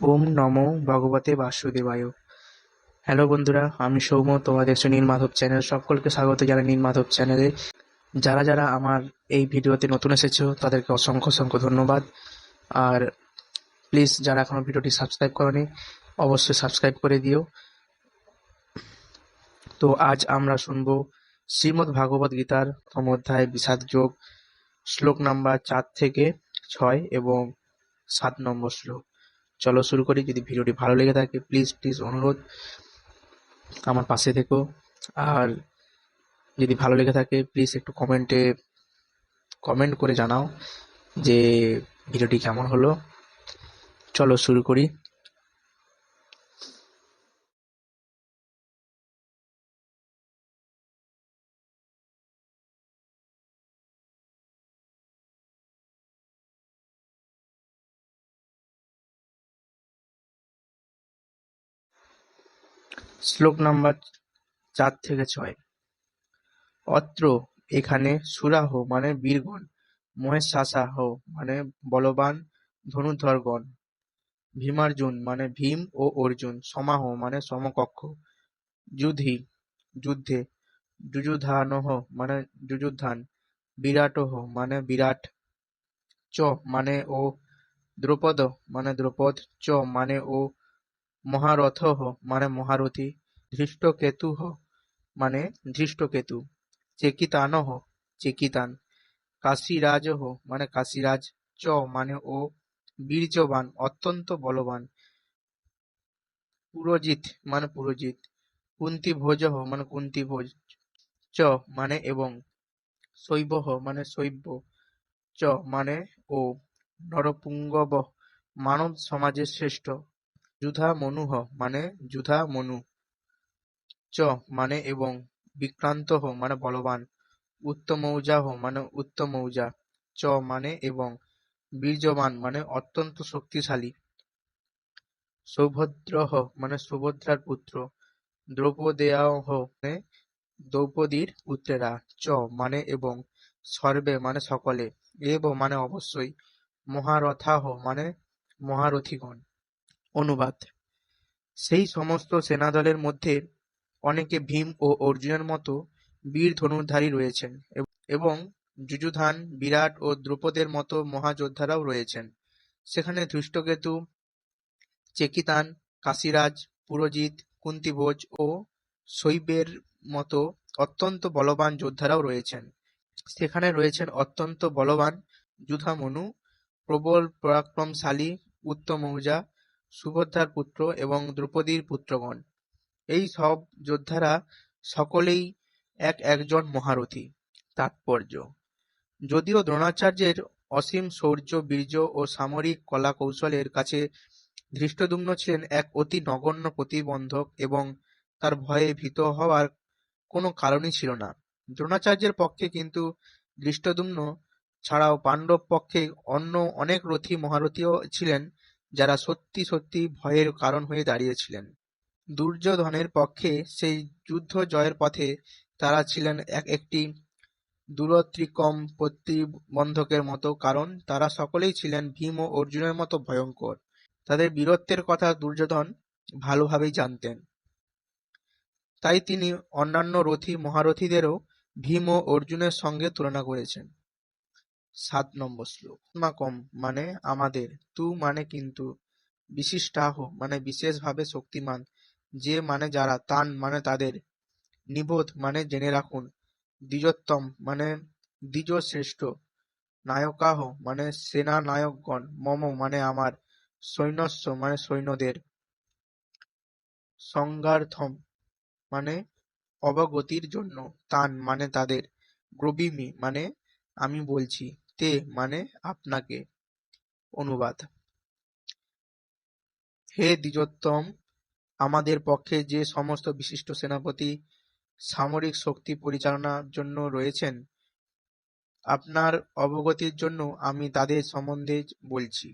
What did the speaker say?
ওম নমো ভগবতে বাসুদেবায়। হ্যালো বন্ধুরা, আমি সৌম্য তোমরা দেখছ নীলমাধব চ্যানেল। সকলকে স্বাগত জানাই নীল মাধব চ্যানেলে। যারা যারা আমার এই ভিডিওতে নতুন এসেছ, তাদেরকে অসংখ্য অসংখ্য ধন্যবাদ। আর প্লিজ, যারা এখনও ভিডিওটি সাবস্ক্রাইব করনি, অবশ্যই সাবস্ক্রাইব করে দিও। তো আজ আমরা শুনব শ্রীমদ্ ভাগবত গীতার অধ্যায় বিষাদ যোগ, শ্লোক নাম্বার চার থেকে ছয় এবং সাত নম্বর শ্লোক। চলো শুরু করি। যদি ভিডিওটি ভালো লেগে থাকে প্লিজ প্লিজ অনুরোধ। আমার পাশে থেকো। আর যদি ভালো লেগে থাকে প্লিজ একটু কমেন্টে কমেন্ট করে জানাও যে ভিডিওটি কেমন হলো। চলো শুরু করি। শ্লোক নাম্বার চার থেকে ছয়। অত্র এখানে সুরাহ মানে বীরগণ মহেশাসাহ মানে বলবান ধনুর্ধরগণ, ভীমার্জুন মানে ভীম ও অর্জুন, সমাহ মানে সমকক্ষ, যুধি, যুদ্ধে যুযুধানহ মানে যুযুধান, বিরাটহ মানে বিরাট, চ মানে ও দ্রৌপদ মানে দ্রৌপদ, চ মানে ও মহারথঃ মানে মহারথী ধৃষ্টকেতুঃ মানে ধৃষ্টকেতু চেকিতানঃ চেকিতান কাশীরাজঃ মানে কাশীরাজ চ মানে ও বীর্যবান অত্যন্ত বলবান পুরোজিত মানে পুরোজিত কুন্তিভোজঃ মানে কুন্তিভোজ চ মানে এবং শৈবঃ মানে শৈব, চ মানে ও নরপুঙ্গব মানব সমাজের শ্রেষ্ঠ যুধামনুঃ মানে যুধা-মনু, চ মানে এবং বিক্রান্তঃ মানে বলবান। উত্তমৌজাহ মানে উত্তমৌজা। চ মানে এবং বীর্যবান মানে অত্যন্ত শক্তিশালী। সৌভদ্রহ মানে সুভদ্রার পুত্র। দ্রৌপদেয়াহ মানে দ্রৌপদীর পুত্রেরা। চ মানে এবং সর্বে মানে সকলে। এব মানে অবশ্যই। মহারথাহ মানে মহারথীগণ। অনুবাদ সেই সমস্ত সেনাদলের মধ্যে অনেকে ভীম ও অর্জুনের মতো বীর ধনুর্ধারী রয়েছেন এবং যুযুধান, বিরাট ও দ্রুপদের মতো মহাযোদ্ধারাও রয়েছেন। সেখানে ধৃষ্টকেতু, চেকিতান, কাশীরাজ, পুরোজিত, কুন্তিভোজ ও শৈবের মতো অত্যন্ত বলবান যোদ্ধারাও রয়েছেন। সেখানে রয়েছেন অত্যন্ত বলবান যুধামনু, প্রবল পরাক্রমশালী উত্তমৌজা, সুভদ্রার পুত্র এবং দ্রৌপদীর পুত্রগণ। এই সব যোদ্ধারা সকলেই এক একজন মহারথী। তাৎপর্য: যদিও দ্রোণাচার্যের অসীম শৌর্য, বীর্য ও সামরিক কলা-কৌশলের কাছে ধৃষ্টদ্যুম্ন ছিলেন এক অতি নগণ্য প্রতিবন্ধক এবং তার ভয়ে ভীত হওয়ার কোনো কারণই ছিল না। দ্রোণাচার্যের পক্ষে কিন্তু ধৃষ্টদ্যুম্ন ছাড়াও পাণ্ডব পক্ষে অন্য অনেক রথী মহারথীও ছিলেন যারা সত্যি সত্যি ভয়ের কারণ হয়ে দাঁড়িয়েছিলেন। দুর্যোধনের পক্ষে সেই যুদ্ধ জয়ের পথে তারা ছিলেন এক একটি দূরতিক্রম প্রতিবন্ধকের মতো, কারণ তারা সকলেই ছিলেন ভীম ও অর্জুনের মতো ভয়ঙ্কর। তাদের বীরত্বের কথা দুর্যোধন ভালোভাবেই জানতেন। তাই তিনি অন্যান্য রথী, মহারথীদেরও ভীম ও অর্জুনের সঙ্গে তুলনা করেছেন। সাত নম্বর শ্লোক। "আস্মাকম" মানে আমাদের, "তু" মানে কিন্তু, বিশিষ্টাহ মানে বিশেষভাবে শক্তিমান, "যে" মানে যারা, "তান" মানে তাদের, "নিবোধ" মানে জেনে রাখুন, "দ্বিজোত্তম" মানে দ্বিজ শ্রেষ্ঠ, নায়কাহ মানে সেনানায়কগণ, "মম" মানে আমার, "সৈন্যস্য" মানে সৈন্যদের, "সংজ্ঞার্থম" মানে অবগতির জন্য, "তান" মানে তাদের, গ্রবিমি মানে আমি বলছি, "তে" মানে আপনাকে। অনুবাদ হে দ্বিজোত্তম, আমাদের পক্ষে যে সমস্ত বিশিষ্ট সেনাপতি সামরিক শক্তি পরিচালনার জন্য রয়েছেন, আপনার অবগতির জন্য আমি তাদের সম্বন্ধে বলছি।